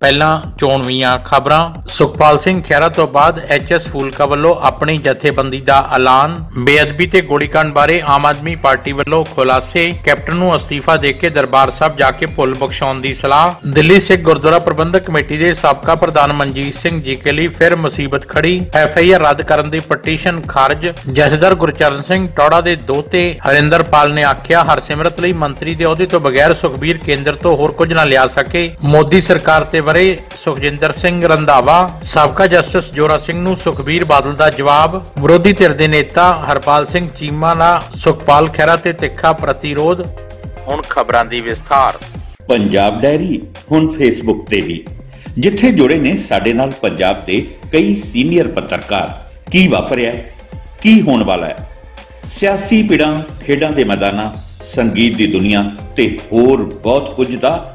ਪਹਿਲਾਂ ਚੋਣਵੀਆਂ ਖਬਰਾਂ। ਸੁਖਪਾਲ ਸਿੰਘ ਖਹਿਰਾ ਤੋਂ ਬਾਅਦ ਐਚਐਸ ਫੂਲਕਾ ਵੱਲੋਂ ਆਪਣੀ ਜਥੇਬੰਦੀ ਦਾ ਐਲਾਨ। ਬੇਅਦਬੀ ਤੇ ਗੋਲੀकांड ਬਾਰੇ ਆਮ ਆਦਮੀ ਪਾਰਟੀ ਵੱਲੋਂ ਖੁਲਾਸੇ। ਕੈਪਟਨ ਨੂੰ ਅਸਤੀਫਾ ਦੇ ਕੇ ਦਰਬਾਰ ਸਾਹਿਬ ਜਾ ਕੇ ਭੁੱਲ ਬਖਸ਼ਾਉਣ ਦੀ ਸਲਾਹ। ਦਿੱਲੀ ਸਿੱਖ ਗੁਰਦੁਆਰਾ ਪ੍ਰਬੰਧਕ ਕਮੇਟੀ ਦੇ ਸਾਬਕਾ ਪ੍ਰਧਾਨ ਮਨਜੀਤ ਸਿੰਘ ਜੀ ਕੇ ਲਈ ਫਿਰ ਮੁਸੀਬਤ ਖੜੀ ਐਫਆਈਆਰ ਰੱਦ ਕਰਨ ਦੀ ਪਟੀਸ਼ਨ ਖਾਰਜ। ਜਥੇਦਾਰ ਗੁਰਚਰਨ ਸਿੰਘ ਟੌੜਾ ਦੇ ਦੋਤੇ ਹਰਿੰਦਰਪਾਲ ਨੇ ਆਖਿਆ, ਹਰਸਿਮਰਤ ਲਈ ਮੰਤਰੀ ਦੇ ਅਹੁਦੇ ਤੋਂ ਬਗੈਰ ਸੁਖਬੀਰ ਕੇਂਦਰ ਤੋਂ ਹੋਰ ਕੁਝ ਨਾ ਲਿਆ ਸਕੇ। ਮੋਦੀ ਸਰਕਾਰ ਤੇ ਬਰੇ ਸੁਖਜਿੰਦਰ ਸਿੰਘ ਰੰਧਾਵਾ ਸਾਬਕਾ ਜਸਟਿਸ ਜੋਰਾ ਸਿੰਘ ਨੂੰ ਸੁਖਬੀਰ ਬਾਦਲ ਦਾ ਜਵਾਬ ਵਿਰੋਧੀ ਧਿਰ ਦੇ ਨੇਤਾ ਹਰਪਾਲ ਸਿੰਘ ਚੀਮਾ ਦਾ ਸੁਖਪਾਲ ਖਹਿਰਾ ਤੇ ਤਿੱਖਾ ਪ੍ਰਤੀਰੋਧ। ਹੁਣ ਖਬਰਾਂ ਦੀ ਵਿਸਥਾਰ। ਪੰਜਾਬ ਡਾਇਰੀ ਹੁਣ ਫੇਸਬੁੱਕ ਤੇ ਵੀ। ਜਿੱਥੇ ਜੁੜੇ ਨੇ ਸਾਡੇ ਨਾਲ ਪੰਜਾਬ ਦੇ ਕਈ ਸੀਨੀਅਰ ਪੱਤਰਕਾਰ। ਕੀ ਵਾਪਰਿਆ? ਕੀ ਹੋਣ ਵਾਲਾ ਹੈ? ਸਿਆਸੀ ਪਿੜਾਂ ਖੇਡਾਂ ਦੇ ਮੈਦਾਨਾਂ ਸੰਗੀਤ ਦੀ ਦੁਨੀਆ ਤੇ ਹੋਰ ਬਹੁਤ ਕੁਝ ਦਾ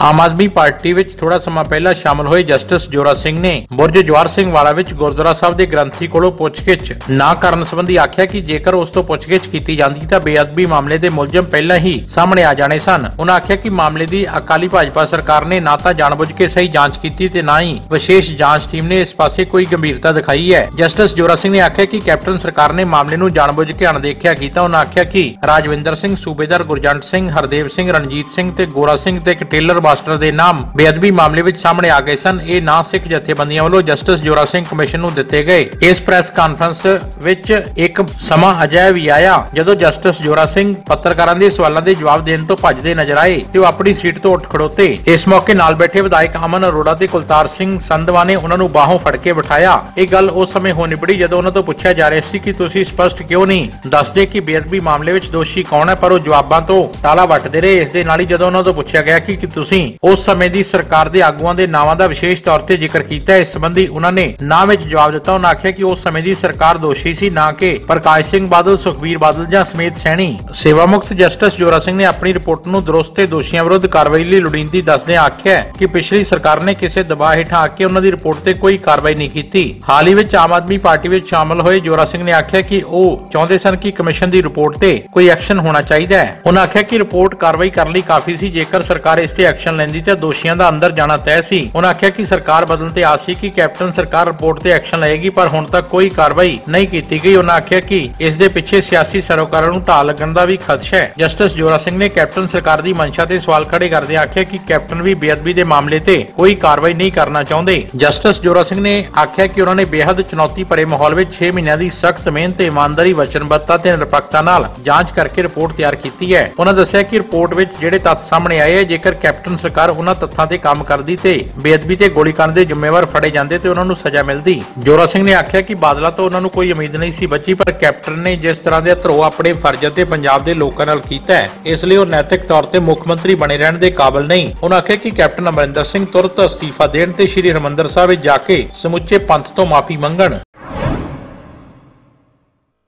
ਆਮ ਆਦਮੀ ਪਾਰਟੀ ਵਿੱਚ ਥੋੜਾ ਸਮਾਂ ਪਹਿਲਾਂ ਸ਼ਾਮਲ ਹੋਏ ਜਸਟਿਸ ਜੋਰਾ ਸਿੰਘ ਨੇ ਬੁਰਜ ਜਵਾਰ ਸਿੰਘ ਵਾਲਾ ਵਿੱਚ ਗੁਰਦੁਆਰਾ ਸਾਹਿਬ ਦੇ ਗ੍ਰੰਥੀ ਕੋਲੋਂ ਪੁੱਛਗਿੱਛ। ਨਾ ਕਰਨ ਸੰਬੰਧੀ ਆਖਿਆ ਕਿ ਜੇਕਰ ਉਸ ਤੋਂ ਪੁੱਛਗਿੱਛ ਕੀਤੀ ਜਾਂਦੀ ਤਾਂ ਬੇਅਦਬੀ ਮਾਮਲੇ ਦੇ ਮੁਲਜ਼ਮ ਪਹਿਲਾਂ ਹੀ ਸਾਹਮਣੇ ਆ ਜਾਣੇ ਸਨ। ਉਹਨਾਂ ਆਖਿਆ ਕਿ ਮਾਮਲੇ ਦੀ ਅਕਾਲੀ ਭਾਜਪਾ ਸਰਕਾਰ ਨੇ ਨਾ ਤਾਂ ਜਾਣਬੁੱਝ ਕੇ ਸਹੀ ਜਾਂਚ ਕੀਤੀ ਤੇ ਨਾ ਹੀ ਵਿਸ਼ੇਸ਼ ਜਾਂਚ ਟੀਮ ਨੇ ਇਸ ਪਾਸੇ ਕੋਈ ਗੰਭੀਰਤਾ ਦਿਖਾਈ ਹੈ। ਜਸਟਿਸ ਜੋਰਾ ਸਿੰਘ ਨੇ ਆਖਿਆ ਕਿ ਕੈਪਟਨ ਸਰਕਾਰ ਨੇ ਮਾਮਲੇ ਨੂੰ ਜਾਣਬੁੱਝ ਕੇ ਅਣਦੇਖਿਆ ਕੀਤਾ। ਉਹਨਾਂ ਆਖਿਆ ਕਿ ਰਾਜਵਿੰਦਰ ਸਿੰਘ ਸੂਬੇਦਾਰ ਗੁਰਜੰਟ ਸਿੰਘ, ਹਰਦੇਵ ਸਿੰਘ, ਰਣਜੀਤ ਸਿੰਘ ਤੇ ਗੋਰਾ ਸਿੰਘ ਤੇ ਇੱਕ ਟੇਲਰ ਮਾਸਟਰ ਦੇ ਨਾਮ ਬੇਅਦਬੀ ਮਾਮਲੇ ਵਿੱਚ ਸਾਹਮਣੇ ਆ ਗਏ ਸਨ। ਇਹ ਨਾਂ ਸਿੱਖ ਜਥੇਬੰਦੀਆਂ ਵੱਲੋਂ ਜਸਟਿਸ ਜੋਰਾ ਸਿੰਘ ਕਮਿਸ਼ਨ ਨੂੰ ਦਿੱਤੇ ਗਏ। ਇਸ ਪ੍ਰੈਸ ਕਾਨਫਰੰਸ ਵਿੱਚ ਇੱਕ ਸਮਾਂ ਅਜਿਹਾ ਵੀ ਆਇਆ ਜਦੋਂ ਜਸਟਿਸ ਜੋਰਾ ਸਿੰਘ ਪੱਤਰਕਾਰਾਂ ਦੇ ਸਵਾਲਾਂ ਦੇ ਜਵਾਬ ਦੇਣ ਤੋਂ ਭੱਜਦੇ ਨਜ਼ਰ ਆਏ ਤੇ ਉਹ ਆਪਣੀ ਸੀਟ ਤੋਂ ਉੱਠ ਖੜੋਤੇ। ਇਸ ਮੌਕੇ ਨਾਲ ਬੈਠੇ ਵਿਧਾਇਕ ਅਮਨ ਅਰੋੜਾ ਤੇ ਕੁਲਤਾਰ ਸਿੰਘ ਸੰਧਵਾ ਨੇ ਉਹਨਾਂ ਨੂੰ ਬਾਹੋਂ ਫੜ ਕੇ ਬਿਠਾਇਆ। ਇਹ ਗੱਲ ਉਸ ਸਮੇਂ ਹੋ ਨਿਬੜੀ ਜਦੋਂ ਉਹਨਾਂ ਤੋਂ ਪੁੱਛਿਆ ਜਾ ਰਿਹਾ ਸੀ ਕਿ ਤੁਸੀਂ ਸਪਸ਼ਟ ਕਿਉਂ ਨਹੀਂ ਦੱਸਦੇ ਕਿ ਬੇਅਦਬੀ ਮਾਮਲੇ ਵਿੱਚ ਦੋਸ਼ੀ ਕੌਣ ਹੈ, ਪਰ ਉਹ ਜਵਾਬਾਂ ਤੋਂ ਟਾਲਾ ਵੱਟਦੇ ਰਹੇ। ਇਸ ਦੇ ਨਾਲ ਹੀ ਜਦੋਂ ਉਹਨਾਂ ਤੋਂ ਪੁੱਛਿਆ ਗਿਆ ਕਿ ਤੁਸੀਂ ਤੁਸੀਂ ਉਸ ਸਮੇਂ ਦੀ ਸਰਕਾਰ ਦੇ ਆਗੂਆਂ ਦੇ ਨਾਵਾਂ ਦਾ ਵਿਸ਼ੇਸ਼ ਤੌਰ ਤੇ ਜ਼ਿਕਰ ਕੀਤਾ। ਇਸ ਸੰਬੰਧੀ ਉਹਨਾਂ ਨੇ ਨਾਂ ਵਿੱਚ ਜਵਾਬ ਦਿੱਤਾ। ਉਹਨਾਂ ਆਖਿਆ ਕਿ ਉਸ ਸਮੇਂ ਦੀ ਸਰਕਾਰ ਦੋਸ਼ੀ ਸੀ, ਨਾ ਕਿ ਪ੍ਰਕਾਸ਼ ਸਿੰਘ ਬਾਦਲ, ਸੁਖਬੀਰ ਬਾਦਲ ਜਾਂ ਸਮੇਤ ਸੈਣੀ। ਸੇਵਾ ਮੁਕਤ ਜਸਟਿਸ ਜੋਰਾ ਸਿੰਘ ਨੇ ਆਪਣੀ ਰਿਪੋਰਟ ਨੂੰ ਦਰੁਸਤ ਤੇ ਦੋਸ਼ੀਆਂ ਵਿਰੁੱਧ ਕਾਰਵਾਈ ਲਈ ਲੋੜੀਂਦੀ ਦੱਸਦਿਆਂ ਆਖਿਆ ਕਿ ਪਿਛਲੀ ਸਰਕਾਰ ਨੇ ਕਿਸੇ ਦਬਾਅ ਹੇਠਾਂ ਆ ਕੇ ਉਹਨਾਂ ਦੀ ਰਿਪੋਰਟ ਤੇ ਕੋਈ ਕਾਰਵਾਈ ਨਹੀਂ ਕੀਤੀ। ਹਾਲ ਹੀ ਵਿੱਚ ਆਮ ਆਦਮੀ ਪਾਰਟੀ ਵਿੱਚ ਸ਼ਾਮਲ ਹੋਏ ਜੋਰਾ ਸਿੰਘ ਨੇ ਆਖਿਆ ਕਿ ਉਹ ਚਾਹੁੰਦੇ ਸਨ ਕਿ ਕਮਿਸ਼ਨ ਦੀ ਰਿਪੋਰਟ ਤੇ ਕੋਈ ਐਕਸ਼ਨ ਹੋਣਾ ਚਾਹੀਦਾ ਹੈ। ਉਹਨਾਂ ਆਖਿਆ ਕਿ ਰਿਪੋਰਟ ਕਾਰਵਾਈ ਕਰਨ ਲਈ ਕਾਫੀ ਸੀ। ਜੇਕਰ ਸਰਕਾਰ ਇਸ ਤੇ ਐਕਸ਼ਨ ਲੈਂਦੀ ਤਾਂ ਦੋਸ਼ੀਆਂ ਦਾ ਅੰਦਰ ਜਾਣਾ ਤੈਅ ਸੀ। ਉਹਨਾਂ ਆਖਿਆ ਕਿ ਸਰਕਾਰ ਬਦਲਣ ਤੇ ਆਸ ਸੀ ਕਿ ਕੈਪਟਨ ਸਰਕਾਰ ਰਿਪੋਰਟ ਤੇ ਐਕਸ਼ਨ ਲਏਗੀ, ਪਰ ਹੁਣ ਤੱਕ ਕੋਈ ਕਾਰਵਾਈ ਨਹੀਂ ਕੀਤੀ ਗਈ। ਉਹਨਾਂ ਆਖਿਆ ਕਿ ਇਸ ਦੇ ਪਿੱਛੇ ਸਿਆਸੀ ਸਰੋਕਾਰਾਂ ਨੂੰ ਢਾਲ ਲੱਗਣ ਦਾ ਵੀ ਖਦਸ਼ਾ ਹੈ। ਜਸਟਿਸ ਜੋਰਾ ਸਿੰਘ ਨੇ ਕੈਪਟਨ ਸਰਕਾਰ ਦੀ ਮਨਸ਼ਾ ਤੇ ਸਵਾਲ ਖੜੇ ਕਰਦੇ ਆਖਿਆ ਕਿ ਕੈਪਟਨ ਵੀ ਬੇਅਦਬੀ ਦੇ ਮਾਮਲੇ ਤੇ ਕੋਈ ਕਾਰਵਾਈ ਨਹੀਂ ਕਰਨਾ ਚਾਹੁੰਦੇ। ਜਸਟਿਸ ਜੋਰਾ ਸਿੰਘ ਨੇ ਆਖਿਆ ਕਿ ਉਹਨਾਂ ਨੇ ਬੇहद ਚੁਣੌਤੀ ਭਰੇ ਮਾਹੌਲ ਵਿੱਚ 6 ਮਹੀਨਿਆਂ ਦੀ ਸਖਤ ਮਿਹਨਤ ਤੇ ਇਮਾਨਦਾਰੀ, ਵਚਨਬੱਧਤਾ ਤੇ ਨਿਰਪੱਖਤਾ ਨਾਲ ਜਾਂਚ ਕਰਕੇ ਰਿਪੋਰਟ ਤਿਆਰ ਕੀਤੀ ਹੈ। ਉਹਨਾਂ ਦੱਸਿਆ ਕਿ ਰਿਪੋਰਟ ਵਿੱਚ ਜਿਹੜੇ ਤੱਥ ਸਾਹਮਣੇ ਆਏ ਹੈ, ਜੇਕਰ ਕੈਪਟਨ ਸਰਕਾਰ ਉਹਨਾਂ ਤੱਥਾਂ ਤੇ ਕੰਮ ਕਰਦੀ ਤੇ ਬੇਅਦਬੀ ਤੇ ਗੋਲੀकांड ਦੇ ਜ਼ਿੰਮੇਵਾਰ ਫੜੇ ਜਾਂਦੇ ਤੇ ਉਹਨਾਂ ਨੂੰ ਸਜ਼ਾ ਮਿਲਦੀ। ਜੋਰਾ ਸਿੰਘ ਨੇ ਆਖਿਆ ਕਿ ਬਾਦਲਾ ਤੋਂ ਉਹਨਾਂ ਨੂੰ ਕੋਈ ਉਮੀਦ ਨਹੀਂ ਸੀ ਬਚੀ, ਪਰ ਕੈਪਟਨ ਨੇ ਜਿਸ ਤਰ੍ਹਾਂ ਦੇ ਧਰੋ ਆਪਣੇ ਫਰਜ਼ ਅਤੇ ਪੰਜਾਬ ਦੇ ਲੋਕਾਂ ਨਾਲ ਕੀਤਾ ਇਸ ਲਈ ਉਹ ਨੈਤਿਕ ਤੌਰ ਤੇ ਮੁੱਖ ਮੰਤਰੀ ਬਣੇ ਰਹਿਣ ਦੇ ਕਾਬਿਲ ਨਹੀਂ। ਉਹਨਾਂ ਆਖਿਆ ਕਿ ਕੈਪਟਨ ਅਮਰਿੰਦਰ ਸਿੰਘ ਤੁਰਤ ਅਸਤੀਫਾ ਦੇਣ ਤੇ ਸ੍ਰੀ ਹਰਮੰਦਰ ਸਾਹਿਬ ਵਿੱਚ ਜਾ ਕੇ ਸਮੁੱਚੇ ਪੰਥ ਤੋਂ ਮਾਫੀ ਮੰਗਣ।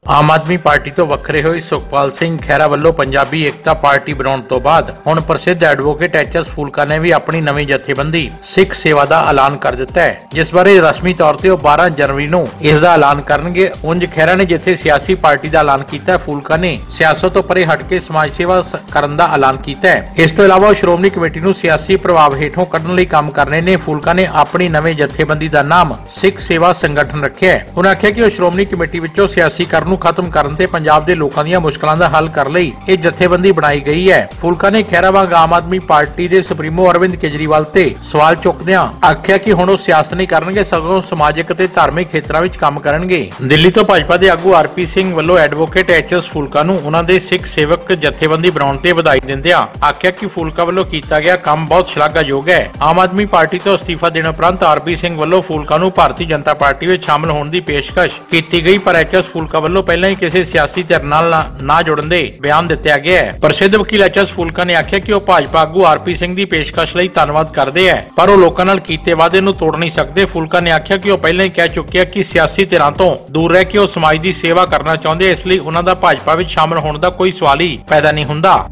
ਆਮ ਆਦਮੀ ਪਾਰਟੀ ਤੋਂ ਵੱਖਰੇ ਹੋਏ ਸੁਖਪਾਲ ਸਿੰਘ ਖਹਿਰਾ ਵੱਲੋਂ ਪੰਜਾਬੀ ਏਕਤਾ ਪਾਰਟੀ ਬਣਾਉਣ ਤੋਂ ਬਾਅਦ ਹੁਣ ਪ੍ਰਸਿੱਧ ਐਡਵੋਕੇਟ ਐਚਐਸ ਫੂਲਕਾ ਨੇ ਵੀ ਆਪਣੀ ਨਵੀਂ ਜਥੇਬੰਦੀ ਸਿੱਖ ਸੇਵਾ ਦਾ ਐਲਾਨ ਕਰ ਦਿੱਤਾ ਹੈ, ਜਿਸ ਬਾਰੇ ਰਸਮੀ ਤੌਰ ਤੇ ਉਹ 12 ਜਨਵਰੀ ਨੂੰ ਇਸ ਦਾ ਐਲਾਨ ਕਰਨਗੇ। ਉਂਝ ਖਹਿਰਾ ਨੇ ਜਿੱਥੇ ਸਿਆਸੀ ਪਾਰਟੀ ਦਾ ਐਲਾਨ ਕੀਤਾ ਹੈ ਫੂਲਕਾ ਨੇ ਸਿਆਸਤ ਤੋਂ ਪਰੇ ਹਟ ਕੇ ਸਮਾਜ ਸੇਵਾ ਕਰਨ ਦਾ ਐਲਾਨ ਕੀਤਾ ਹੈ। ਇਸ ਤੋਂ ਇਲਾਵਾ ਉਹ ਸ਼੍ਰੋਮਣੀ ਕਮੇਟੀ ਨੂੰ ਸਿਆਸੀ ਪ੍ਰਭਾਵ ਹੇਠੋਂ ਕੱਢਣ ਲਈ ਕੰਮ ਕਰਨੇ ਨੇ। ਫੂਲਕਾ ਨੇ ਆਪਣੀ ਨਵੇਂ ਜਥੇਬੰਦੀ ਦਾ ਨਾਮ ਸਿੱਖ ਸੇਵਾ ਸੰਗਠਨ ਰੱਖਿਆ ਹੈ। ਉਹਨਾਂ ਆਖਿਆ ਕਿ ਉਹ ਸ਼੍ਰੋਮਣੀ ਕਮੇਟੀ ਵਿੱਚੋਂ ਸਿਆਸੀਕਰਨ ਨੂੰ ਖਤਮ ਕਰਨ ਤੇ ਪੰਜਾਬ ਦੇ ਲੋਕਾਂ ਦੀਆਂ ਮੁਸ਼ਕਲਾਂ ਦਾ ਹੱਲ ਕਰਨ ਲਈ ਇਹ ਜਥੇਬੰਦੀ ਬਣਾਈ ਗਈ ਹੈ। ਫੂਲਕਾ ਨੇ ਖਹਿਰਾ ਆਮ ਆਦਮੀ ਪਾਰਟੀ ਦੇ ਸੁਪਰੀਮੋ ਅਰਵਿੰਦ ਕੇਜਰੀਵਾਲ ਤੇ ਸਵਾਲ ਚੁੱਕਦਿਆਂ ਆਖਿਆ ਕਿ ਹੁਣ ਉਹ ਸਿਆਸਤ ਨਹੀਂ ਕਰਨਗੇ, ਸਗੋਂ ਸਮਾਜਿਕ ਤੇ ਧਾਰਮਿਕ ਖੇਤਰਾਂ ਵਿੱਚ ਕੰਮ ਕਰਨਗੇ। ਦਿੱਲੀ ਤੋਂ ਭਾਜਪਾ ਦੇ ਆਗੂ ਆਰਪੀ ਸਿੰਘ ਵੱਲੋਂ ਐਡਵੋਕੇਟ ਐਚਐਸ ਫੂਲਕਾ ਨੂੰ ਉਹਨਾਂ ਦੇ ਸਿੱਖ ਸੇਵਕ ਜਥੇਬੰਦੀ ਬਣਾਉਣ ਤੇ ਵਧਾਈ ਦਿੰਦਿਆਂ ਆਖਿਆ ਕਿ ਫੂਲਕਾ ਵੱਲੋਂ ਕੀਤਾ ਗਿਆ ਕੰਮ ਬਹੁਤ ਸ਼ਲਾਘਾਯੋਗ ਹੈ। ਆਮ ਆਦਮੀ ਪਾਰਟੀ ਤੋਂ ਅਸਤੀਫਾ ਦੇਣ ਉਪਰੰਤ ਆਰਪੀ ਸਿੰਘ ਵੱਲੋਂ ਫੂਲਕਾ ਨੂੰ ਭਾਰਤੀ ਜਨਤਾ ਪਾਰਟੀ ਵਿੱਚ ਸ਼ਾਮਲ ਹੋਣ ਦੀ ਪੇਸ਼ਕਸ਼ ਕੀਤੀ ਗਈ, ਪਰ ਐਚਐਸ ਫੂਲਕਾ ਵੱਲੋਂ ਵੱਲੋਂ ਪਹਿਲਾਂ ਹੀ ਕਿਸੇ ਸਿਆਸੀ ਧਿਰ ਨਾਲ ਨਾ- ਜੁੜਨ ਦੇ ਬਿਆਨ ਦਿੱਤਾ ਗਿਆ ਹੈ। ਪ੍ਰਸਿੱਧ ਵਕੀਲ ਐਚਐਸ ਫੂਲਕਾ ਨੇ ਆਖਿਆ ਕਿ ਉਹ ਭਾਜਪਾ ਆਗੂ ਆਰਪੀ ਸਿੰਘ ਦੀ ਪੇਸ਼ਕਸ਼ ਲਈ ਧੰਨਵਾਦ ਕਰਦੇ ਹੈ, ਪਰ ਉਹ ਲੋਕਾਂ ਨਾਲ ਕੀਤੇ ਵਾਅਦੇ ਨੂੰ ਤੋੜ ਨਹੀਂ ਸਕਦੇ। ਫੂਲਕਾ ਨੇ ਆਖਿਆ ਕਿ ਉਹ ਪਹਿਲਾਂ ਹੀ ਕਹਿ ਚੁੱਕਿਆ ਕਿ ਸਿਆਸੀ ਧਿਰਾਂ ਤੋਂ ਦੂਰ ਰਹਿ ਕੇ ਉਹ ਸਮਾਜ ਦੀ ਸੇਵਾ ਕਰਨਾ ਚਾਹੁੰਦੇ ਇਸ ਲਈ ਉਹਨਾਂ ਦਾ ਭਾਜਪਾ ਵਿੱਚ ਸ਼ਾਮਲ ਹੋਣ ਦਾ ਕੋਈ ਸਵਾਲ ਹੀ ਪੈਦਾ ਨਹੀਂ ਹੁੰਦਾ।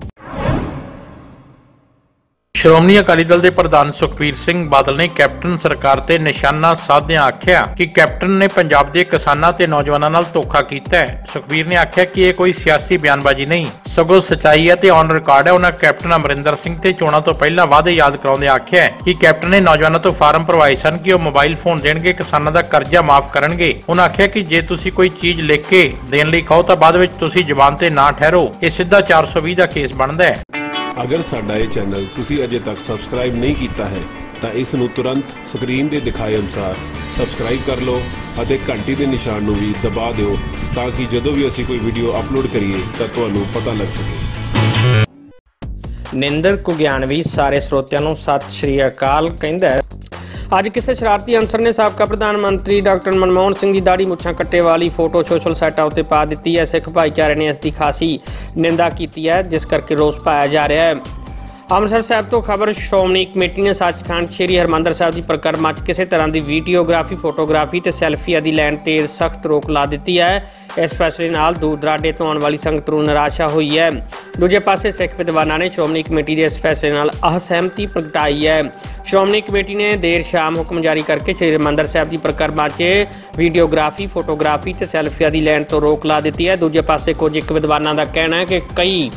ਸ਼੍ਰੋਮਣੀ ਅਕਾਲੀ ਦਲ ਦੇ ਪ੍ਰਧਾਨ ਸੁਖਬੀਰ ਸਿੰਘ ਬਾਦਲ ਨੇ ਕੈਪਟਨ ਸਰਕਾਰ ਤੇ ਨਿਸ਼ਾਨਾ ਸਾਧਦਿਆਂ ਆਖਿਆ ਕਿ ਕੈਪਟਨ ਨੇ ਪੰਜਾਬ ਦੇ ਕਿਸਾਨਾਂ ਤੇ ਨੌਜਵਾਨਾਂ ਨਾਲ ਧੋਖਾ ਕੀਤਾ ਹੈ। ਸੁਖਬੀਰ ਨੇ ਆਖਿਆ ਕਿ ਇਹ ਕੋਈ ਸਿਆਸੀ ਬਿਆਨਬਾਜ਼ੀ ਨਹੀਂ। ਸਗੋਂ ਸਚਾਈ ਹੈ ਤੇ ਔਨ ਰਿਕਾਰਡ ਹੈ, ਉਹਨਾਂ ਕੈਪਟਨ ਅਮਰਿੰਦਰ ਸਿੰਘ ਤੇ ਚੋਣਾਂ ਤੋਂ ਪਹਿਲਾਂ ਵਾਅਦੇ ਯਾਦ ਕਰਾਉਂਦੇ ਆਖਿਆ ਕਿ ਕੈਪਟਨ ਨੇ ਨੌਜਵਾਨਾਂ ਤੋਂ ਫਾਰਮ ਭਰਵਾਏ ਸਨ ਕਿ ਉਹ ਮੋਬਾਈਲ ਫੋਨ ਦੇਣਗੇ, ਕਿਸਾਨਾਂ ਦਾ ਕਰਜ਼ਾ ਮਾਫ ਕਰਨਗੇ। ਉਹਨਾਂ ਆਖਿਆ ਕਿ ਜੇ ਤੁਸੀਂ ਕੋਈ ਚੀਜ਼ ਲਿਖ ਕੇ ਦੇਣ ਲਈ ਕਹੋ ਤਾਂ ਬਾਅਦ ਵਿੱਚ ਤੁਸੀਂ ਜ਼ੁਬਾਨ ਤੇ ਨਾ ਠਹਿਰੋ। ਇਹ ਸਿੱਧਾ 420 ਦਾ ਕੇਸ ਬਣਦਾ ਹੈ। ਅਗਰ ਸਾਡਾ ਇਹ ਚੈਨਲ ਤੁਸੀਂ ਅਜੇ ਤੱਕ ਸਬਸਕ੍ਰਾਈਬ ਨਹੀਂ ਕੀਤਾ ਹੈ, ਤਾਂ ਇਸ ਨੂੰ ਤੁਰੰਤ ਸਕਰੀਨ ਦੇ ਦਿਖਾਏ ਅਨੁਸਾਰ ਸਬਸਕ੍ਰਾਈਬ ਕਰ ਲਓ ਅਤੇ ਘੰਟੀ ਦੇ ਨਿਸ਼ਾਨ ਨੂੰ ਵੀ ਦਬਾ ਦਿਓ ਤਾਂ ਕਿ ਜਦੋਂ ਵੀ ਅਸੀਂ ਕੋਈ ਵੀਡੀਓ ਅਪਲੋਡ ਕਰੀਏ, ਤਾਂ ਤੁਹਾਨੂੰ ਪਤਾ ਲੱਗ ਸਕੇ। ਨਿੰਦਰ ਕੁਗਿਆਨਵੀ ਸਾਰੇ ਸਰੋਤਿਆਂ ਨੂੰ ਸਤਿ ਸ਼੍ਰੀ ਅਕਾਲ ਕਹਿੰਦਾ ਅੱਜ ਕਿਸੇ ਸ਼ਰਾਰਤੀ ਅਨਸਰ ਨੇ ਸਾਬਕਾ ਪ੍ਰਧਾਨ ਮੰਤਰੀ ਡਾਕਟਰ ਮਨਮੋਹਨ ਸਿੰਘ ਦੀ ਦਾੜੀ ਮੁੱਛਾਂ ਕੱਟੇ ਵਾਲੀ ਫੋਟੋ ਸੋਸ਼ਲ ਸਾਈਟਾਂ ਉੱਤੇ ਪਾ ਦਿੱਤੀ ਹੈ। ਸਿੱਖ ਭਾਈਚਾਰੇ ਨੇ ਇਸ ਦੀ ਖਾਸੀ ਨਿੰਦਾ ਕੀਤੀ ਹੈ, ਜਿਸ ਕਰਕੇ ਰੋਸ ਪਾਇਆ ਜਾ ਰਿਹਾ ਹੈ। ਅੰਮ੍ਰਿਤਸਰ ਸਾਹਿਬ ਤੋਂ ਖਬਰ, ਸ਼੍ਰੋਮਣੀ ਕਮੇਟੀ ਨੇ ਸੱਚਖੰਡ ਸ੍ਰੀ ਹਰਮੰਦਰ ਸਾਹਿਬ ਦੀ ਪ੍ਰਕਰਮਾ 'ਚ ਕਿਸੇ ਤਰ੍ਹਾਂ ਦੀ ਵੀਡੀਓਗ੍ਰਾਫੀ, ਫੋਟੋਗ੍ਰਾਫੀ ਤੇ ਸੈਲਫੀ ਆਦਿ ਲੈਣ ਤੇ ਸਖਤ ਰੋਕ ਲਾ ਦਿੱਤੀ ਹੈ। ਇਸ ਫੈਸਲੇ ਨਾਲ ਦੂਰ ਦਰਾਡੇ ਤੋਂ ਆਉਣ ਵਾਲੀ ਸੰਗਤ ਨੂੰ ਨਿਰਾਸ਼ਾ ਹੋਈ ਹੈ। ਦੂਜੇ ਪਾਸੇ ਸਿੱਖ ਵਿਦਵਾਨਾਂ ਨੇ ਸ਼੍ਰੋਮਣੀ ਕਮੇਟੀ ਦੇ ਇਸ ਫੈਸਲੇ ਨਾਲ ਅਸਹਿਮਤੀ ਪ੍ਰਗਟਾਈ ਹੈ। ਸ਼੍ਰੋਮਣੀ ਕਮੇਟੀ ਨੇ ਦੇਰ ਸ਼ਾਮ ਹੁਕਮ ਜਾਰੀ ਕਰਕੇ ਸ੍ਰੀ ਹਰਿਮੰਦਰ ਸਾਹਿਬ ਦੀ ਪ੍ਰਕਰਮਾ 'ਚ ਵੀਡੀਓਗ੍ਰਾਫੀ, ਫੋਟੋਗ੍ਰਾਫੀ ਤੇ ਸੈਲਫੀਆਂ ਦੀ ਲੈਣ ਤੋਂ ਰੋਕ ਲਾ ਦਿੱਤੀ ਹੈ। ਦੂਜੇ ਪਾਸੇ ਕੁਝ ਇੱਕ ਵਿਦਵਾਨਾਂ ਦਾ ਕਹਿਣਾ ਹੈ ਕਿ ਕਈ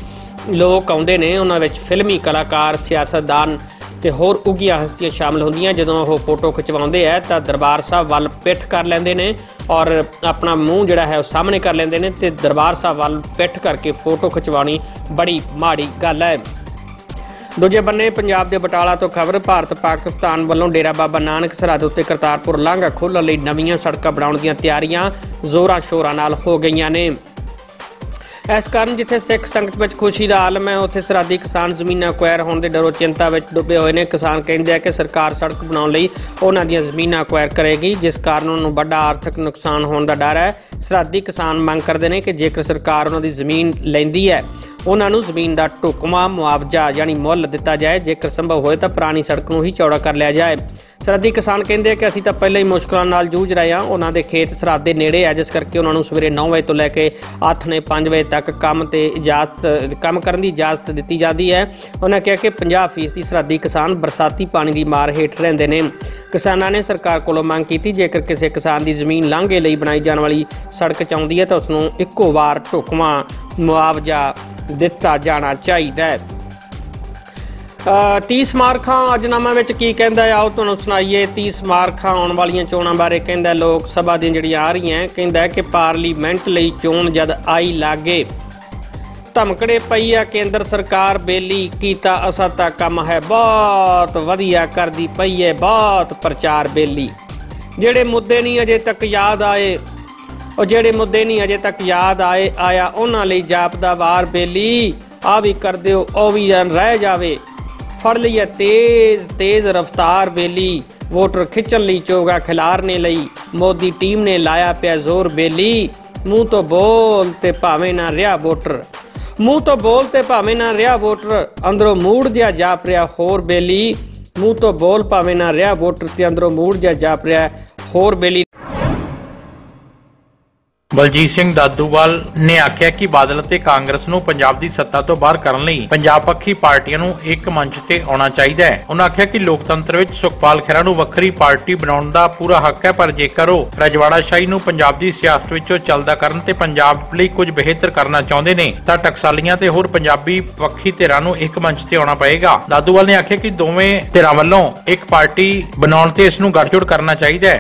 ਲੋਕ ਆਉਂਦੇ ਨੇ, ਉਹਨਾਂ ਵਿੱਚ ਫਿਲਮੀ ਕਲਾਕਾਰ, ਸਿਆਸਤਦਾਨ ਤੇ ਹੋਰ ਉੱਗੀਆਂ ਹਸਤੀਆਂ ਸ਼ਾਮਲ ਹੁੰਦੀਆਂ। ਜਦੋਂ ਉਹ ਫੋਟੋ ਖਿਚਵਾਉਂਦੇ ਆ ਤਾਂ ਦਰਬਾਰ ਸਾਹਿਬ ਵੱਲ ਪਿੱਠ ਕਰ ਲੈਂਦੇ ਨੇ ਔਰ ਆਪਣਾ ਮੂੰਹ ਜਿਹੜਾ ਹੈ ਉਹ ਸਾਹਮਣੇ ਕਰ ਲੈਂਦੇ ਨੇ ਤੇ ਦਰਬਾਰ ਸਾਹਿਬ ਵੱਲ ਪਿੱਠ ਕਰਕੇ ਫੋਟੋ ਖਿਚਵਾਉਣੀ ਬੜੀ ਮਾੜੀ ਗੱਲ ਹੈ। ਦੂਜੇ ਬੰਨੇ, ਪੰਜਾਬ ਦੇ ਬਟਾਲਾ ਤੋਂ ਖਬਰ, ਭਾਰਤ ਪਾਕਿਸਤਾਨ ਵੱਲੋਂ ਡੇਰਾ ਬਾਬਾ ਨਾਨਕ ਸਰਹੱਦ ਉੱਤੇ ਕਰਤਾਰਪੁਰ ਲਾਂਘਾ ਖੋਲ੍ਹਣ ਲਈ ਨਵੀਆਂ ਸੜਕਾਂ ਬਣਾਉਣ ਦੀਆਂ ਤਿਆਰੀਆਂ ਜ਼ੋਰਾਂ ਸ਼ੋਰਾਂ ਨਾਲ ਹੋ ਗਈਆਂ ਨੇ। ਇਸ ਕਾਰਨ ਜਿੱਥੇ ਸਿੱਖ ਸੰਗਤ ਵਿੱਚ ਖੁਸ਼ੀ ਦਾ ਆਲਮ ਹੈ, ਉੱਥੇ ਸਰਹੱਦੀ ਕਿਸਾਨ ਜ਼ਮੀਨਾਂ ਅਕਵਾਇਰ ਹੋਣ ਦੇ ਡਰੋਂ ਚਿੰਤਾ ਵਿੱਚ ਡੁੱਬੇ ਹੋਏ ਨੇ। ਕਿਸਾਨ ਕਹਿੰਦੇ ਆ ਕਿ ਸਰਕਾਰ ਸੜਕ ਬਣਾਉਣ ਲਈ ਉਹਨਾਂ ਦੀਆਂ ਜ਼ਮੀਨਾਂ ਅਕਵਾਇਰ ਕਰੇਗੀ, ਜਿਸ ਕਾਰਨ ਉਹਨਾਂ ਨੂੰ ਵੱਡਾ ਆਰਥਿਕ ਨੁਕਸਾਨ ਹੋਣ ਦਾ ਡਰ ਹੈ। ਸਰਹੱਦੀ ਕਿਸਾਨ ਮੰਗ ਕਰਦੇ ਨੇ ਕਿ ਜੇਕਰ ਸਰਕਾਰ ਉਹਨਾਂ ਦੀ ਜ਼ਮੀਨ ਲੈਂਦੀ ਹੈ, ਉਹਨਾਂ ਨੂੰ ਜ਼ਮੀਨ ਦਾ ਢੁਕਵਾਂ ਮੁਆਵਜ਼ਾ, ਯਾਨੀ ਮੁੱਲ ਦਿੱਤਾ ਜਾਏ। ਜੇਕਰ ਸੰਭਵ ਹੋਏ ਤਾਂ ਪੁਰਾਣੀ ਸੜਕ ਨੂੰ ਹੀ ਚੌੜਾ ਕਰ ਲਿਆ ਜਾਏ। ਸਰਹੱਦੀ ਕਿਸਾਨ ਕਹਿੰਦੇ ਕਿ ਅਸੀਂ ਤਾਂ ਪਹਿਲਾਂ ਹੀ ਮੁਸ਼ਕਲਾਂ ਨਾਲ ਜੂਝ ਰਹੇ ਹਾਂ। ਉਹਨਾਂ ਦੇ ਖੇਤ ਸਰਹੱਦ ਦੇ ਨੇੜੇ ਆ, ਜਿਸ ਕਰਕੇ ਉਹਨਾਂ ਨੂੰ ਸਵੇਰੇ 9 ਵਜੇ ਤੋਂ ਲੈ ਕੇ 8 ਨੇ 5 ਵਜੇ ਤੱਕ ਕੰਮ ਤੇ ਇਜਾਜ਼ਤ, ਕੰਮ ਕਰਨ ਦੀ ਇਜਾਜ਼ਤ ਦਿੱਤੀ ਜਾਂਦੀ ਹੈ। ਉਹਨਾਂ ਕਿਹਾ ਕਿ 50% ਦੀ ਸਰਹੱਦੀ ਕਿਸਾਨ ਬਰਸਾਤੀ ਪਾਣੀ ਦੀ ਮਾਰ ਹੇਠ ਰਹਿੰਦੇ ਨੇ। ਕਿਸਾਨਾਂ ਨੇ ਸਰਕਾਰ ਕੋਲੋਂ ਮੰਗ ਕੀਤੀ, ਜੇਕਰ ਕਿਸੇ ਕਿਸਾਨ ਦੀ ਜ਼ਮੀਨ ਲਾਂਘੇ ਲਈ ਬਣਾਈ ਜਾਣ ਵਾਲੀ ਸੜਕ ਚਾਹੁੰਦੀ ਹੈ ਤਾਂ ਉਸ ਨੂੰ ਇੱਕੋ ਵਾਰ ਢੁਕਵਾਂ ਮੁਆਵਜ਼ਾ ਦਿੱਤਾ ਜਾਣਾ ਚਾਹੀਦਾ ਹੈ। 30 ਮਾਰਖਾਂ ਅਜਨਾਮਾ ਵਿੱਚ ਕੀ ਕਹਿੰਦਾ ਆਓ ਤੁਹਾਨੂੰ ਸੁਣਾਈਏ। 30 ਮਾਰਖਾਂ ਆਉਣ ਵਾਲੀਆਂ ਚੋਣਾਂ ਬਾਰੇ ਕਹਿੰਦਾ ਲੋਕ ਸਭਾ ਦੀਆਂ ਜਿਹੜੀਆਂ ਆ ਰਹੀਆਂ, ਕਹਿੰਦਾ ਕਿ ਪਾਰਲੀਮੈਂਟ ਲਈ ਚੋਣ ਜਦ ਆਈ ਲਾਗੇ। ਧਮਕੜੇ ਪਈ ਆ, ਕੇਂਦਰ ਸਰਕਾਰ ਬੇਲੀ ਕੀਤਾ ਅਸਾਂ ਤਾਂ ਕੰਮ ਹੈ। ਬਹੁਤ ਵਧੀਆ ਕਰਦੀ ਪਈ ਹੈ, ਬਹੁਤ ਪ੍ਰਚਾਰ ਬੇਲੀ। ਜਿਹੜੇ ਮੁੱਦੇ ਨਹੀਂ ਅਜੇ ਤੱਕ ਯਾਦ ਆਏ, ਉਹ ਜਿਹੜੇ ਮੁੱਦੇ ਨਹੀਂ ਅਜੇ ਤੱਕ ਯਾਦ ਆਏ, ਆਇਆ ਉਹਨਾਂ ਲਈ ਜਾਪਦਾ ਵਾਰ ਬੇਲੀ। ਆ ਵੀ ਕਰ ਦਿਓ, ਉਹ ਵੀ ਰਹਿ ਜਾਵੇ। ਫੜ ਲਈਏ ਤੇਜ਼ ਤੇਜ਼ ਰਫ਼ਤਾਰ ਬੇਲੀ ਵੋਟਰ ਖਿੱਚਣ ਲਈ ਚੋਗਾ ਖਿਲਾਰਨੇ ਲਈ ਮੋਦੀ ਟੀਮ ਨੇ ਲਾਇਆ ਪਿਆ ਜ਼ੋਰ ਬੇਲੀ। ਮੂੰਹ ਤੋਂ ਬੋਲ ਤੇ ਭਾਵੇਂ ਨਾ ਰਿਹਾ ਵੋਟਰ। ਮੂੰਹ ਤੋਂ ਬੋਲ ਤੇ ਭਾਵੇਂ ਨਾ ਰਿਹਾ ਵੋਟਰ, ਅੰਦਰੋਂ ਮੂੜ ਜਿਹਾ ਜਾਪ ਰਿਹਾ ਹੋਰ ਬੇਲੀ। ਮੂੰਹ ਤੋਂ ਬੋਲ ਭਾਵੇਂ ਨਾ ਰਿਹਾ ਵੋਟਰ ਤੇ ਅੰਦਰੋਂ ਮੂੜ ਜਿਹਾ ਜਾਪ ਰਿਹਾ ਹੋਰ ਬੇਲੀ। ਬਲਜੀਤ ਸਿੰਘ ਦਾਦੂਵਾਲ ਨੇ ਆਖਿਆ ਕਿ ਬਾਦਲ ਅਤੇ ਕਾਂਗਰਸ ਨੂੰ ਪੰਜਾਬ ਦੀ ਸੱਤਾ ਤੋਂ ਬਾਹਰ ਕਰਨ ਲਈ ਪੰਜਾਬ ਪੱਖੀ ਪਾਰਟੀਆਂ ਨੂੰ ਇੱਕ ਮੰਚ ਤੇ ਆਉਣਾ ਚਾਹੀਦਾ ਹੈ। ਉਹਨਾਂ ਆਖਿਆ ਕਿ ਲੋਕਤੰਤਰ ਵਿੱਚ ਸੁਖਪਾਲ ਖਹਿਰਾ ਨੂੰ ਵੱਖਰੀ ਪਾਰਟੀ ਬਣਾਉਣ ਦਾ ਪੂਰਾ ਹੱਕ ਹੈ, ਪਰ ਜੇਕਰ ਉਹ ਰਜਵਾੜਾਸ਼ਾਹੀ ਨੂੰ ਪੰਜਾਬ ਦੀ ਸਿਆਸਤ ਵਿੱਚੋਂ ਚਲਦਾ ਕਰਨ ਤੇ ਪੰਜਾਬ ਲਈ ਕੁਝ ਬਿਹਤਰ ਕਰਨਾ ਚਾਹੁੰਦੇ ਨੇ, ਤਾਂ ਟਕਸਾਲੀਆਂ ਤੇ ਹੋਰ ਪੰਜਾਬੀ ਪੱਖੀ ਧਿਰਾਂ ਨੂੰ ਇੱਕ ਮੰਚ ਤੇ ਆਉਣਾ ਪਏਗਾ। ਦਾਦੂਵਾਲ ਨੇ ਆਖਿਆ ਕਿ ਦੋਵੇਂ ਧਿਰਾਂ ਵੱਲੋਂ ਇੱਕ ਪਾਰਟੀ ਬਣਾਉਣ ਤੇ ਇਸ ਨੂੰ ਗੱਠਜੋੜ ਕਰਨਾ ਚਾਹੀਦਾ ਹੈ।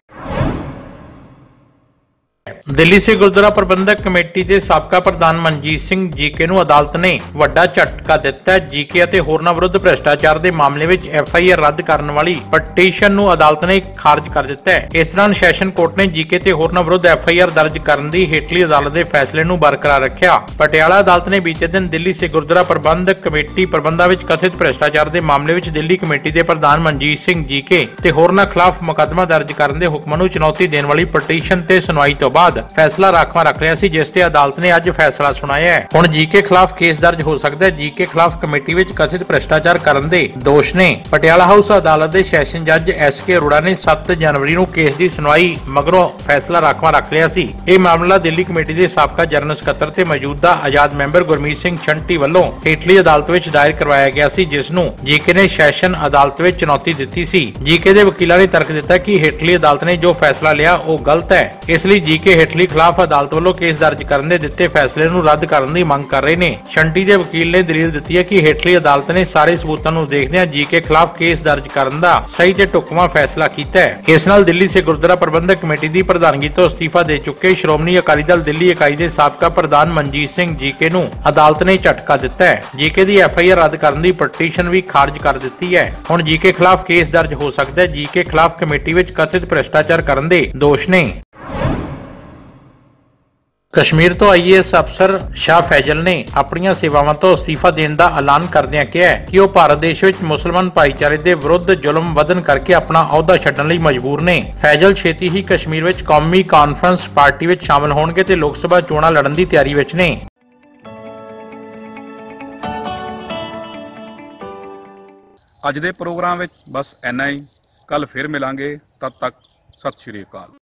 ਦਿੱਲੀ ਸੇ ਗੁਰਦੁਆਰਾ ਪ੍ਰਬੰਧਕ ਕਮੇਟੀ ਦੇ ਸਾਬਕਾ ਪ੍ਰਧਾਨ ਮਨਜੀਤ ਸਿੰਘ ਜੀਕੇ ਨੂੰ ਅਦਾਲਤ ਨੇ ਵੱਡਾ ਝਟਕਾ ਦਿੱਤਾ। ਹੈ ਜੀਕੇ ਅਤੇ ਹੋਰਨਾਂ ਵਿਰੁੱਧ ਭ੍ਰਿਸ਼ਟਾਚਾਰ ਦੇ ਮਾਮਲੇ ਵਿੱਚ ਐਫ ਆਈ ਆਰ ਰੱਦ ਕਰਨ ਵਾਲੀ ਪਟੀਸ਼ਨ ਨੂੰ ਅਦਾਲਤ ਨੇ ਖਾਰਜ ਕਰ ਦਿੱਤਾ ਹੈ। ਇਸ ਦੌਰਾਨ ਸੈਸ਼ਨ ਕੋਰਟ ਨੇ ਜੀਕੇ ਤੇ ਹੋਰਨਾਂ ਵਿਰੁੱਧ ਐਫ ਆਈ ਆਰ ਦਰਜ ਕਰਨ ਦੀ ਹੇਠਲੀ ਅਦਾਲਤ ਦੇ ਫੈਸਲੇ ਨੂੰ ਬਰਕਰਾਰ ਰੱਖਿਆ। ਪਟਿਆਲਾ ਅਦਾਲਤ ਨੇ ਬੀਤੇ ਦਿਨ ਦਿੱਲੀ ਸੇ ਗੁਰਦੁਆਰਾ ਪ੍ਰਬੰਧਕ ਕਮੇਟੀ ਪ੍ਰਬੰਧਾਂ ਵਿੱਚ ਕਥਿਤ ਭ੍ਰਿਸ਼ਟਾਚਾਰ ਦੇ ਮਾਮਲੇ ਵਿੱਚ ਦਿੱਲੀ ਕਮੇਟੀ ਦੇ ਪ੍ਰਧਾਨ ਮਨਜੀਤ ਸਿੰਘ ਜੀਕੇ ਤੇ ਹੋਰਨਾਂ ਖਿਲਾਫ ਮੁਕੱਦਮਾ ਦਰਜ ਕਰਨ ਦੇ ਹੁਕਮ ਨੂੰ ਚੁਣੌਤੀ ਦੇਣ ਵਾਲੀ ਪਟੀਸ਼ਨ ਤੇ ਸੁਣਵਾਈ ਤੋਂ ਬਾਅਦ ਬਾਅਦ ਫੈਸਲਾ ਰਾਖਵਾਂ ਰੱਖ ਲਿਆ ਸੀ, ਜਿਸ ਤੇ ਅਦਾਲਤ ਨੇ ਅੱਜ ਫੈਸਲਾ ਸੁਣਾਇਆ ਹੈ। ਹੁਣ ਜੀਕੇ ਖਿਲਾਫ ਕੇਸ ਦਰਜ ਹੋ ਸਕਦਾ ਹੈ। ਜੀਕੇ ਖਿਲਾਫ ਕਮੇਟੀ ਵਿੱਚ ਕਥਿਤ ਭ੍ਰਿਸ਼ਟਾਚਾਰ ਕਰਨ ਦੇ ਦੋਸ਼ ਨੇ। ਪਟਿਆਲਾ ਹਾਊਸ ਅਦਾਲਤ ਦੇ ਸੈਸ਼ਨ ਜੱਜ ਐਸ ਕੇ ਅਰੋੜਾ ਨੇ 7 ਜਨਵਰੀ ਨੂੰ ਕੇਸ ਦੀ ਸੁਣਵਾਈ ਮਗਰੋਂ ਫੈਸਲਾ ਰਾਖਵਾਂ ਰੱਖ ਲਿਆ ਸੀ। ਇਹ ਮਾਮਲਾ ਦਿੱਲੀ ਕਮੇਟੀ ਦੇ ਸਾਬਕਾ ਜਨਰਲ ਸਕੱਤਰ ਤੇ ਮੌਜੂਦਾ ਆਜ਼ਾਦ ਮੈਂਬਰ ਗੁਰਮੀਤ ਸਿੰਘ ਛੰਟੀ ਵੱਲੋਂ ਹੇਠਲੀ ਅਦਾਲਤ ਵਿੱਚ ਦਾਇਰ ਕਰਵਾਇਆ ਗਿਆ ਸੀ, ਜਿਸ ਨੂੰ ਜੀਕੇ ਨੇ ਸੈਸ਼ਨ ਅਦਾਲਤ ਵਿੱਚ ਚੁਣੌਤੀ ਦਿੱਤੀ ਸੀ। ਜੀਕੇ ਦੇ ਵਕੀਲਾਂ ਨੇ ਤਰਕ ਦਿੱਤਾ ਕਿ ਹੇਠਲੀ ਅਦਾਲਤ ਨੇ ਜੋ ਫੈਸਲਾ ਲਿਆ, ਉਹ ਗਲਤ ਹੈ। ਇਸ ਲਈ ਜੀਕੇ ਹੇਠਲੀ ਖਿਲਾਫ ਅਦਾਲਤ ਵੱਲੋਂ ਕੇਸ ਦਰਜ ਕਰਨ ਦੇ ਦਿੱਤੇ ਫੈਸਲੇ ਨੂੰ ਰੱਦ ਕਰਨ ਦੀ ਮੰਗ ਕਰ ਰਹੇ ਨੇ। ਛੰਟੀ ਦੇ ਵਕੀਲ ਨੇ ਦਲੀਲ ਦਿੱਤੀ ਹੈ ਕਿ ਹੇਠਲੀ ਅਦਾਲਤ ਨੇ ਸਾਰੇ ਸਬੂਤਾਂ ਨੂੰ ਦੇਖਦਿਆਂ ਜੀਕੇ ਖਿਲਾਫ ਕੇਸ ਦਰਜ ਕਰਨ ਦਾ ਸਹੀ ਤੇ ਢੁਕਵਾਂ ਫੈਸਲਾ ਕੀਤਾ ਹੈ। ਇਸ ਨਾਲ ਦਿੱਲੀ ਸੇ ਗੁਰਦੁਆਰਾ ਪ੍ਰਬੰਧਕ ਕਮੇਟੀ ਦੀ ਪ੍ਰਧਾਨਗੀ ਤੋਂ ਅਸਤੀਫਾ ਦੇ ਚੁੱਕੇ ਸ਼੍ਰੋਮਣੀ ਅਕਾਲੀ ਦਲ ਦਿੱਲੀ ਇਕਾਈ ਦੇ ਸਾਬਕਾ ਪ੍ਰਧਾਨ ਮਨਜੀਤ ਸਿੰਘ ਜੀਕੇ ਨੂੰ ਅਦਾਲਤ ਨੇ ਝਟਕਾ ਦਿੱਤਾ ਹੈ। ਜੀਕੇ ਦੀ ਐਫ ਆਈ ਆਰ ਰੱਦ ਕਰਨ ਦੀ ਪਟੀਸ਼ਨ ਵੀ ਖਾਰਜ ਕਰ ਦਿੱਤੀ ਹੈ। ਹੁਣ ਜੀਕੇ ਖਿਲਾਫ ਕੇਸ ਦਰਜ ਹੋ ਸਕਦਾ ਹੈ। ਜੀਕੇ ਖਿਲਾਫ ਕਮੇਟੀ ਵਿੱਚ ਕਥਿਤ ਭ੍ਰਿਸ਼ਟਾਚਾਰ ਕਰਨ ਦੇ ਦੋਸ਼ ਨੇ। ਕਸ਼ਮੀਰ ਤੋਂ ਆਈਏਐਸ ਅਫਸਰ ਸ਼ਾਹ ਫੈਜ਼ਲ ਨੇ ਆਪਣੀਆਂ ਸੇਵਾਵਾਂ ਤੋਂ ਅਸਤੀਫਾ ਦੇਣ ਦਾ ਐਲਾਨ ਕਰਦਿਆਂ ਕਿਹਾ ਕਿ ਉਹ ਭਾਰਤ ਦੇਸ਼ ਵਿੱਚ ਮੁਸਲਮਾਨ ਭਾਈਚਾਰੇ ਦੇ ਵਿਰੁੱਧ ਜ਼ੁਲਮ ਵਧਨ ਕਰਕੇ ਆਪਣਾ ਅਹੁਦਾ ਛੱਡਣ ਲਈ ਮਜਬੂਰ ਨੇ। ਫੈਜ਼ਲ ਛੇਤੀ ਹੀ ਕਸ਼ਮੀਰ ਵਿੱਚ ਕੌਮੀ ਕਾਨਫਰੰਸ ਪਾਰਟੀ ਵਿੱਚ ਸ਼ਾਮਲ ਹੋਣਗੇ ਤੇ ਲੋਕ ਸਭਾ ਚੋਣਾਂ ਲੜਨ ਦੀ ਤਿਆਰੀ ਵਿੱਚ ਨੇ। ਅੱਜ ਦੇ ਪ੍ਰੋਗਰਾਮ ਵਿੱਚ ਬਸ ਇੰਨਾ ਹੀ। ਕੱਲ ਫਿਰ ਮਿਲਾਂਗੇ। ਤਦ ਤੱਕ ਸਤਿ ਸ਼੍ਰੀ ਅਕਾਲ।